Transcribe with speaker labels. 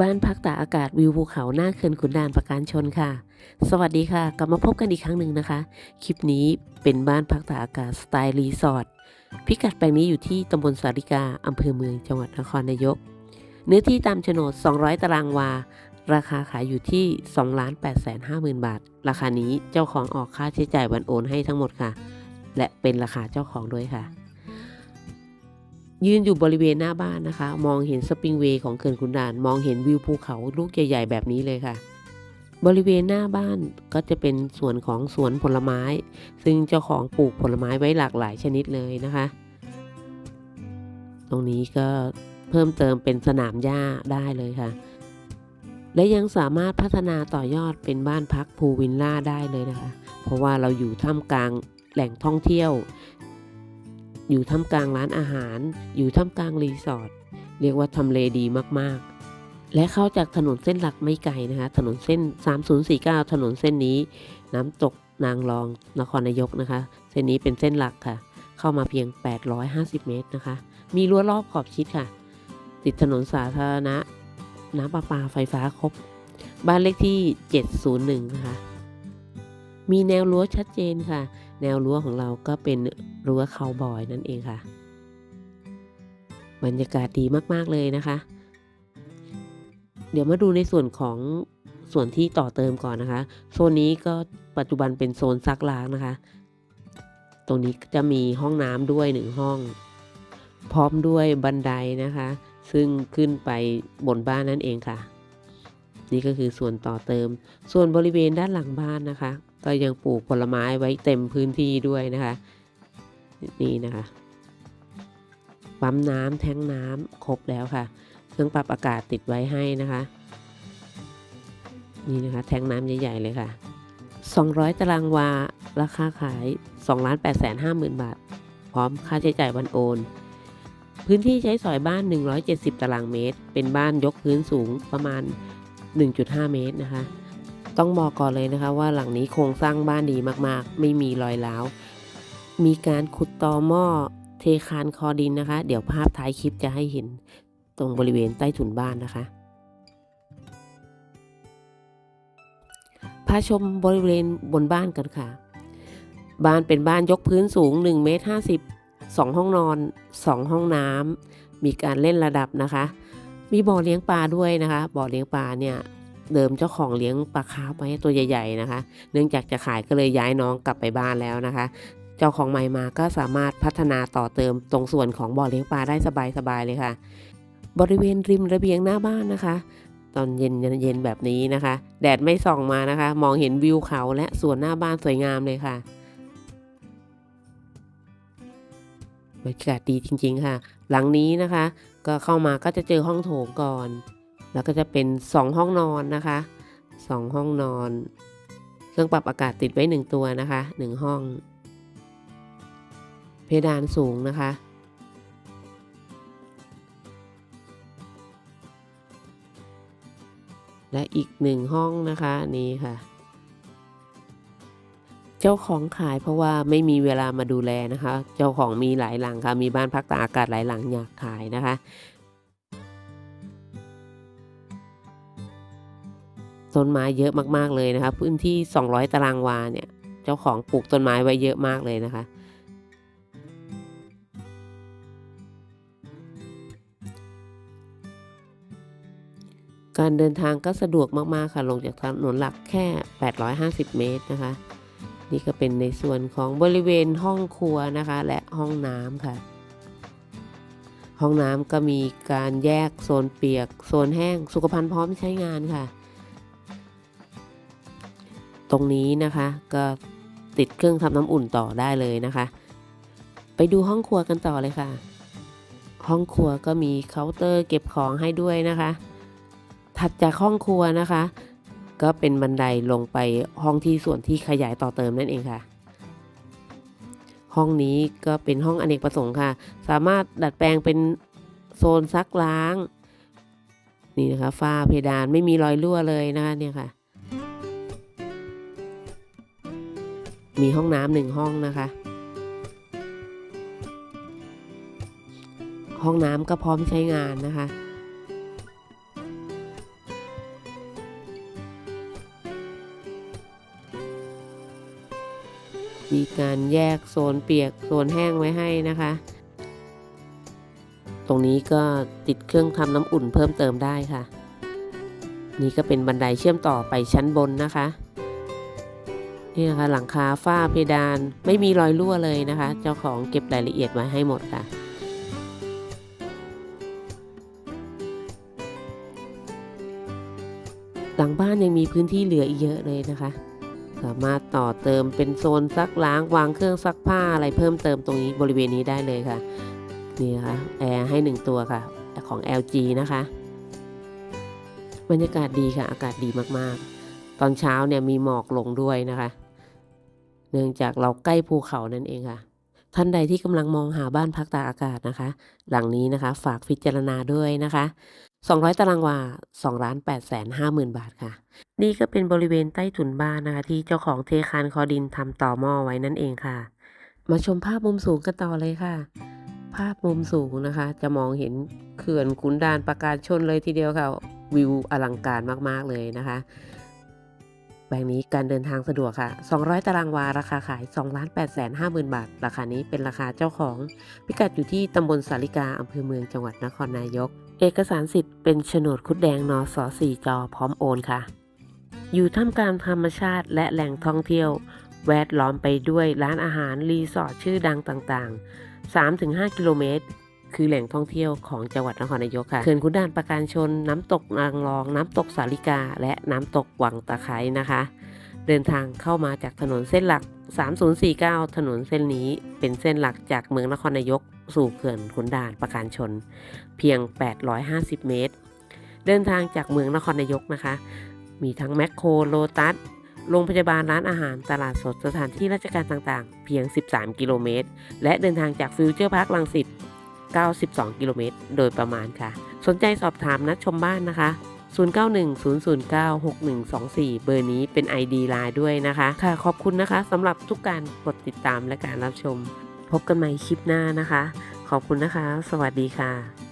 Speaker 1: บ้านพักตากอากาศวิวภูเขาหน้าเขื่อนขุนด่านประการชนค่ะ สวัสดีค่ะ กลับมาพบกันอีกครั้งหนึ่งนะคะ คลิปนี้เป็นบ้านพักตากอากาศสไตล์รีสอร์ทพิกัดแปลงนี้อยู่ที่ตำบลสาริกาอำเภอเมืองจังหวัดนครนายก เนื้อที่ตามโฉนด 200 ตารางวา ราคาขายอยู่ที่ 2 8 5 0 0 0 0 บาท ราคานี้เจ้าของออกค่าใช้จ่ายวันโอนให้ทั้งหมดค่ะ และเป็นราคาเจ้าของด้วยค่ะ ยืนอยู่บริเวณหน้าบ้านนะคะ มองเห็นสปริงเวย์ของเขื่อนขุนด่าน มองเห็นวิวภูเขาลูกใหญ่ ๆ แบบนี้เลยค่ะ บริเวณหน้าบ้านก็จะเป็นส่วนของสวนผลไม้ ซึ่งเจ้าของปลูกผลไม้ไว้หลากหลายชนิดเลยนะคะ ตรงนี้ก็เพิ่มเติมเป็นสนามหญ้าได้เลยค่ะ และยังสามารถพัฒนาต่อยอดเป็นบ้านพักพูวิลล่าได้เลยนะคะ เพราะว่าเราอยู่ท่ามกลางแหล่งท่องเที่ยว อยู่ท่ามกลางร้านอาหาร อยู่ท่ามกลางรีสอร์ทเรียกว่าทำเลดีมากๆ และเข้าจากถนนเส้นหลักไม่ไกลนะคะ ถนนเส้น 3049 ถนนเส้นนี้น้ำตกนางรองนครนายกนะคะ เส้นนี้เป็นเส้นหลักค่ะ เข้ามาเพียง 850 เมตรนะคะ มีรั้วรอบขอบชิดค่ะ ติดถนนสาธารณะ น้ำประปาไฟฟ้าครบ บ้านเลขที่ 701 นะคะ มีแนวรั้วชัดเจนค่ะ แนวรั้วของเราก็เป็นรั้วคาวบอยนั่นเองค่ะ บรรยากาศดีมากๆเลยนะคะ เดี๋ยวมาดูในส่วนของส่วนที่ต่อเติมก่อนนะคะ โซนนี้ก็ปัจจุบันเป็นโซนซักล้างนะคะ ตรงนี้จะมีห้องน้ำด้วยหนึ่งห้อง พร้อมด้วยบันไดนะคะ ซึ่งขึ้นไปบนบ้านนั่นเองค่ะ นี่ก็คือส่วนต่อเติม ส่วนบริเวณด้านหลังบ้านนะคะ ก็ยังปลูกผลไม้ไว้เต็มพื้นที่ด้วยนะคะ นี่นะคะ ปั๊มน้ำแท้งน้ำครบแล้วค่ะ เครื่องปรับอากาศติดไว้ให้นะคะ นี่นะคะ แท้งน้ำใหญ่ๆเลยค่ะ 200 ตารางวา ราคาขาย2 8 5 0 0 0 0บาท พร้อมค่าใช้จ่ายวันโอนพื้นที่ใช้สอยบ้าน 170 ตารางเมตร เป็นบ้านยกพื้นสูงประมาณ 1.5 เมตรนะคะ ต้องบอกก่อนเลยนะคะว่าหลังนี้โครงสร้างบ้านดีมากๆ ไม่มีรอยร้าวมีการขุดตอหม้อเทคานคอดินนะคะ เดี๋ยวภาพท้ายคลิปจะให้เห็นตรงบริเวณใต้ถุนบ้านนะคะพาชมบริเวณบนบ้านกันค่ะ บ้านเป็นบ้านยกพื้นสูง1เมตร50 2 ห้องนอน 2 ห้องน้ำมีการเล่นระดับนะคะ มีบ่อเลี้ยงปลาด้วยนะคะ บ่อเลี้ยงปลาเนี่ย เดิมเจ้าของเลี้ยงปลาคาร์ฟไว้ตัวใหญ่ ๆนะคะ เนื่องจากจะขายก็เลยย้ายน้องกลับไปบ้านแล้วนะคะ เจ้าของใหม่มาก็สามารถพัฒนาต่อเติมตรงส่วนของบ่อเลี้ยงปลาได้สบายๆเลยค่ะ บริเวณริมระเบียงหน้าบ้านนะคะ ตอนเย็นเย็นแบบนี้นะคะ แดดไม่ส่องมานะคะ มองเห็นวิวเขาและสวนหน้าบ้านสวยงามเลยค่ะบรรยากาศดีจริง ๆ ค่ะ หลังนี้นะคะ ก็เข้ามาก็จะเจอห้องโถงก่อน แล้วก็จะเป็น 2 ห้องนอนนะคะ 2 ห้องนอน เครื่องปรับอากาศติดไว้ 1 ตัวนะคะ 1 ห้อง เพดานสูงนะคะ และอีกหนึ่งห้องนะคะนี่ค่ะ เจ้าของขายเพราะว่าไม่มีเวลามาดูแลนะคะ เจ้าของมีหลายหลังค่ะมีบ้านพักตากอากาศหลายหลังอยากขายนะคะ ต้นไม้เยอะมากๆเลยนะคะพื้นที่ 200 ตารางวาเนี่ย เจ้าของปลูกต้นไม้ไว้เยอะมากเลยนะคะ การเดินทางก็สะดวกมากๆค่ะ ลงจากถนนหลักแค่ 850 เมตรนะคะ นี่ก็เป็นในส่วนของบริเวณห้องครัวนะคะ และห้องน้ำค่ะห้องน้ำก็มีการแยกโซนเปียก โซนแห้ง สุขภัณฑ์พร้อมใช้งานค่ะ ตรงนี้นะคะ ก็ติดเครื่องทำน้ำอุ่นต่อได้เลยนะคะ ไปดูห้องครัวกันต่อเลยค่ะ ห้องครัวก็มีเคาน์เตอร์เก็บของให้ด้วยนะคะ ถัดจากห้องครัวนะคะ ก็เป็นบันไดลงไปห้องที่ส่วนที่ขยายต่อเติมนั่นเองค่ะ ห้องนี้ก็เป็นห้องอเนกประสงค์ค่ะ สามารถดัดแปลงเป็นโซนซักล้าง นี่นะคะฝ้าเพดานไม่มีรอยรั่วเลยนะคะเนี่ยค่ะ มีห้องน้ำหนึ่งห้องนะคะ ห้องน้ำก็พร้อมใช้งานนะคะ มีการแยกโซนเปียกโซนแห้งไว้ให้นะคะ ตรงนี้ก็ติดเครื่องทำน้ำอุ่นเพิ่มเติมได้ค่ะ นี่ก็เป็นบันไดเชื่อมต่อไปชั้นบนนะคะ นี่นะคะหลังคาฝ้าเพดานไม่มีรอยรั่วเลยนะคะ เจ้าของเก็บรายละเอียดไว้ให้หมดค่ะหลังบ้านยังมีพื้นที่เหลืออีกเยอะเลยนะคะ สามารถต่อเติมเป็นโซนซักล้างวางเครื่องซักผ้าอะไรเพิ่มเติมตรงนี้บริเวณนี้ได้เลยค่ะนี่นะคะแอร์ให้หนึ่งตัวค่ะของ LG นะคะ บรรยากาศดีค่ะ อากาศดีมากๆ ตอนเช้าเนี่ยมีหมอกลงด้วยนะคะ เนื่องจากเราใกล้ภูเขานั่นเองค่ะ ท่านใดที่กำลังมองหาบ้านพักตากอากาศนะคะ หลังนี้นะคะ ฝากพิจารณาด้วยนะคะ 200 ตารางวา2ล้าน8แสน5หมื่นบาทค่ะ นี่ก็เป็นบริเวณใต้ถุนบ้านนะคะ ที่เจ้าของเทคานคอดินทำต่อหม้อไว้นั่นเองค่ะ มาชมภาพมุมสูงกันต่อเลยค่ะ ภาพมุมสูงนะคะ จะมองเห็นเขื่อนขุนดานประการชนเลยทีเดียวค่ะวิวอลังการมากๆเลยนะคะ แบงค์นี้การเดินทางสะดวกค่ะ 200 ตารางวา ราคาขาย2ล้าน8แสน5หมื่นบาท ราคานี้เป็นราคาเจ้าของ พิกัดอยู่ที่ตำบลสาริกาอำเภอเมืองจังหวัดนครนายก เอกสารสิทธิ์เป็นโฉนดคุดแดงนอส4จอพร้อมโอนค่ะ อยู่ท่ามกลางธรรมชาติและแหล่งท่องเที่ยว แวดล้อมไปด้วยร้านอาหารรีสอร์ทชื่อดังต่างๆ 3-5 กิโลเมตร คือแหล่งท่องเที่ยวของจังหวัดนครนายกค่ะเขื่อนขุนด่านประการชน น้ำตกนางรอง น้ำตกสาลิกา และน้ำตกวังตะไคร้นะคะ เดินทางเข้ามาจากถนนเส้นหลัก 3049 ถนนเส้นนี้เป็นเส้นหลักจากเมืองนครนายก สู่เขื่อนขุนด่านประการชน เพียง 850 เมตร เดินทางจากเมืองนครนายกนะคะ มีทั้งแมคโครโลตัสโรงพยาบาลร้านอาหารตลาดสดสถานที่ราชการต่างๆ เพียง 13 กิโลเมตร และเดินทางจากฟิวเจอร์พาร์คลังสิต 92 กิโลเมตร โดยประมาณค่ะ สนใจสอบถามนัดชมบ้านนะคะ 0910096124 เบอร์นี้เป็น ID ไลน์ด้วยนะคะ ค่ะขอบคุณนะคะสำหรับทุกการกดติดตามและการรับชม พบกันใหม่คลิปหน้านะคะ ขอบคุณนะคะ สวัสดีค่ะ